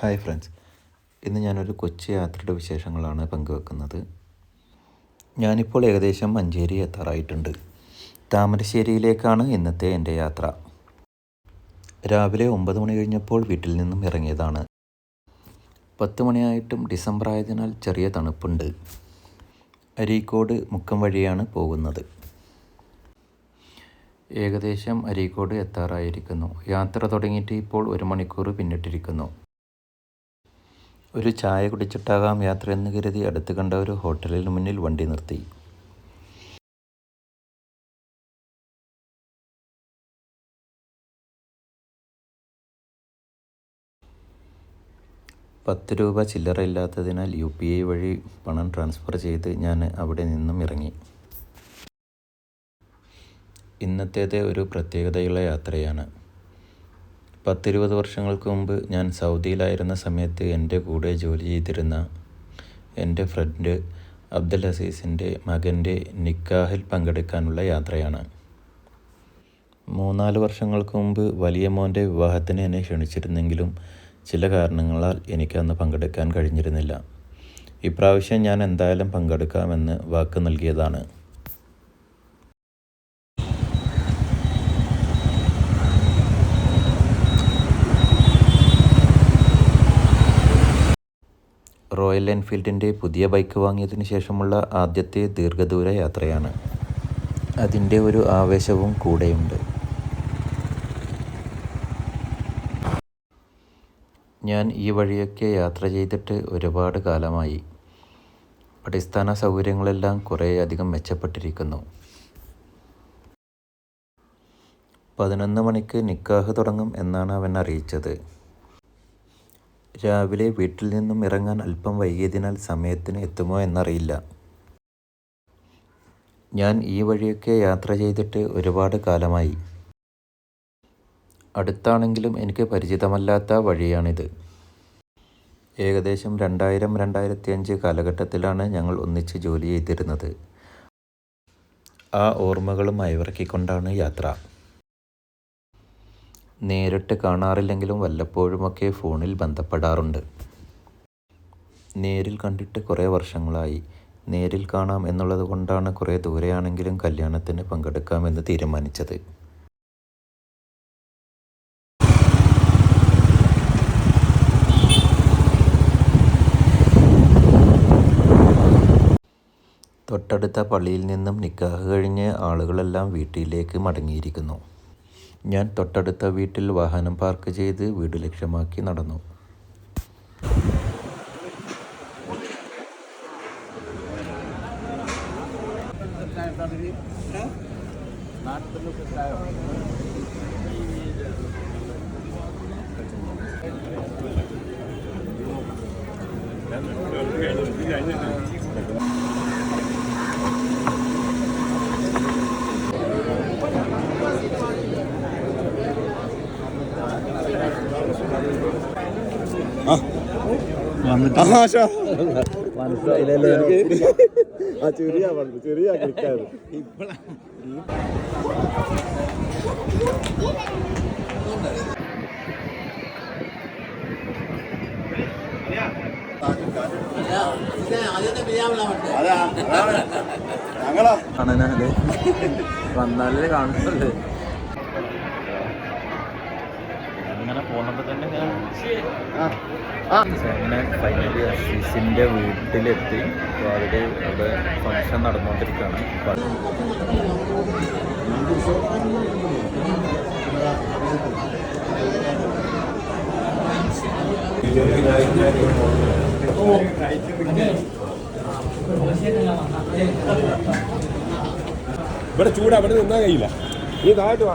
Hi friends. ഇന്ന് ഞാനൊരു കൊച്ചി യാത്രയുടെ വിശേഷങ്ങളാണ് പങ്കുവെക്കുന്നത്. ഞാനിപ്പോൾ ഏകദേശം മഞ്ചേരി എത്താറായിട്ടുണ്ട്. താമരശ്ശേരിയിലേക്കാണ് ഇന്നത്തെ എന്റെ യാത്ര. രാവിലെ ഒമ്പത് മണി കഴിഞ്ഞപ്പോൾ വീട്ടിൽ നിന്നും ഇറങ്ങിയതാണ്. പത്ത് മണിയായിട്ടും ഡിസംബർ ആയതിനാൽ ചെറിയ തണുപ്പുണ്ട്. അരീക്കോട് മുക്കം വഴിയാണ് പോകുന്നത്. ഏകദേശം അരീക്കോട് എത്താറായിരിക്കുന്നു. യാത്ര തുടങ്ങിയിട്ട് ഇപ്പോൾ ഒരു മണിക്കൂർ പിന്നിട്ടിരിക്കുന്നു. ഒരു ചായ കുടിച്ചിട്ടാകാം യാത്ര എന്ന് കരുതി അടുത്ത് കണ്ട ഒരു ഹോട്ടലിന് മുന്നിൽ വണ്ടി നിർത്തി. പത്ത് രൂപ ചില്ലറ ഇല്ലാത്തതിനാൽ യു പി ഐ വഴി പണം ട്രാൻസ്ഫർ ചെയ്ത് ഞാൻ അവിടെ നിന്നും ഇറങ്ങി. ഇന്നത്തേത് ഒരു പ്രത്യേകതയുള്ള യാത്രയാണ്. പത്തിരുപത് വർഷങ്ങൾക്ക് മുമ്പ് ഞാൻ സൗദിയിലായിരുന്ന സമയത്ത് എന്റെ കൂടെ ജോലി ചെയ്തിരുന്ന എന്റെ ഫ്രണ്ട് അബ്ദുൽ അസീസിന്റെ മകന്റെ നിക്കാഹിൽ പങ്കെടുക്കാനുള്ള യാത്രയാണ്. മൂന്നാൽ വർഷങ്ങൾക്ക് മുമ്പ് വലിയ മോന്റെ വിവാഹത്തിന് എന്നെ ക്ഷണിച്ചിരുന്നെങ്കിലും ചില കാരണങ്ങളാൽ എനിക്കന്ന് പങ്കെടുക്കാൻ കഴിഞ്ഞിരുന്നില്ല. ഇപ്രാവശ്യം ഞാൻ എന്തായാലും പങ്കെടുക്കാമെന്ന് വാക്ക് നൽകിയതാണ്. റോയൽ എൻഫീൽഡിന്റെ പുതിയ ബൈക്ക് വാങ്ങിയതിന് ശേഷമുള്ള ആദ്യത്തെ ദീർഘദൂര യാത്രയാണ്. അതിന്റെ ഒരു ആവേശവും കൂടെയുണ്ട്. ഞാൻ ഈ വഴിയൊക്കെ യാത്ര ചെയ്തിട്ട് ഒരുപാട് കാലമായി. അടിസ്ഥാന സൗകര്യങ്ങളെല്ലാം കുറേയധികം മെച്ചപ്പെട്ടിരിക്കുന്നു. പതിനൊന്ന് മണിക്ക് നിക്കാഹ് തുടങ്ങും എന്നാണ് അവൻ അറിയിച്ചത്. രാവിലെ വീട്ടിൽ നിന്നും ഇറങ്ങാൻ അല്പം വൈകിയതിനാൽ സമയത്തിന് എത്തുമോ എന്നറിയില്ല. ഞാൻ ഈ വഴിയൊക്കെ യാത്ര ചെയ്തിട്ട് ഒരുപാട് കാലമായി. അടുത്താണെങ്കിലും എനിക്ക് പരിചിതമല്ലാത്ത വഴിയാണിത്. ഏകദേശം രണ്ടായിരം രണ്ടായിരത്തി അഞ്ച് കാലഘട്ടത്തിലാണ് ഞങ്ങൾ ഒന്നിച്ച് ജോലി ചെയ്തിരുന്നത്. ആ ഓർമ്മകളും അയവിറക്കിക്കൊണ്ടാണ് യാത്ര. നേരിട്ട് കാണാറില്ലെങ്കിലും വല്ലപ്പോഴുമൊക്കെ ഫോണിൽ ബന്ധപ്പെടാറുണ്ട്. നേരിൽ കണ്ടിട്ട് കുറേ വർഷങ്ങളായി. നേരിൽ കാണാം എന്നുള്ളത് കൊണ്ടാണ് കുറേ ദൂരെയാണെങ്കിലും കല്യാണത്തിന് പങ്കെടുക്കാമെന്ന് തീരുമാനിച്ചത്. തൊട്ടടുത്ത പള്ളിയിൽ നിന്നും നിക്കാഹ് കഴിഞ്ഞ് ആളുകളെല്ലാം വീട്ടിലേക്ക് മടങ്ങിയിരിക്കുന്നു. ഞാൻ തൊട്ടടുത്ത വീട്ടിൽ വാഹനം പാർക്ക് ചെയ്ത് വീട് ലക്ഷ്യമാക്കി നടന്നു. മനസ്സിലായില്ലല്ലേ. ആ ചെറിയ പണ്ട് ചെറിയ ക്ലിക്കായത് ഞങ്ങളാ. കാണാനല്ലേ വന്നാലേ കാണുന്നുള്ളു അങ്ങനെ പോണപ്പോൾ ഞാൻ അങ്ങനെ ഫൈനലി അസീസിന്റെ വീട്ടിലെത്തി. അപ്പോൾ അവിടെ അവിടെ ഫംഗ്ഷൻ നടന്നുകൊണ്ടിരിക്കുകയാണ് ഇവിടെ ചൂടാ അവിടെ നിന്നാ കഴിയില്ല. നീ താഴോട്ട് വാ.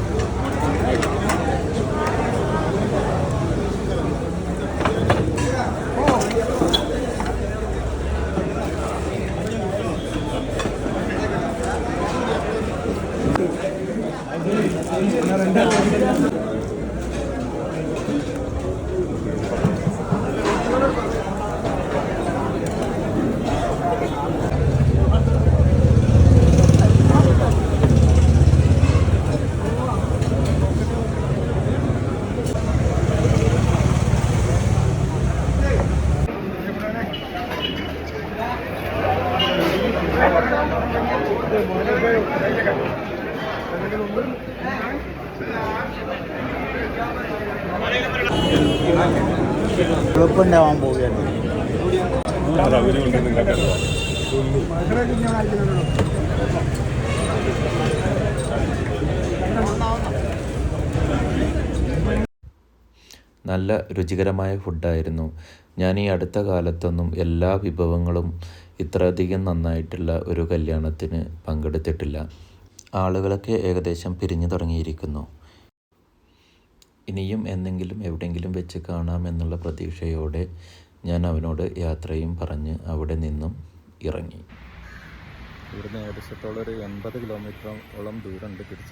എളുപ്പുണ്ടാവാൻ പോവുകയാണ്. നല്ല രുചികരമായ ഫുഡായിരുന്നു ഞാൻ ഈ അടുത്ത കാലത്തൊന്നും എല്ലാ വിഭവങ്ങളും ഇത്രയധികം നന്നായിട്ടുള്ള ഒരു കല്യാണത്തിന് പങ്കെടുത്തിട്ടില്ല. ആളുകളൊക്കെ ഏകദേശം പിരിഞ്ഞു തുടങ്ങിയിരിക്കുന്നു. ഇനിയും എന്തെങ്കിലും എവിടെയെങ്കിലും വെച്ച് കാണാമെന്നുള്ള പ്രതീക്ഷയോടെ ഞാൻ അവനോട് യാത്രയും പറഞ്ഞ് അവിടെ നിന്നും ഇറങ്ങി. ഇവിടുന്ന് ഏകദേശത്തോളം ഒരു എൺപത് കിലോമീറ്ററോളം ദൂരമുണ്ട് തിരിച്ച്.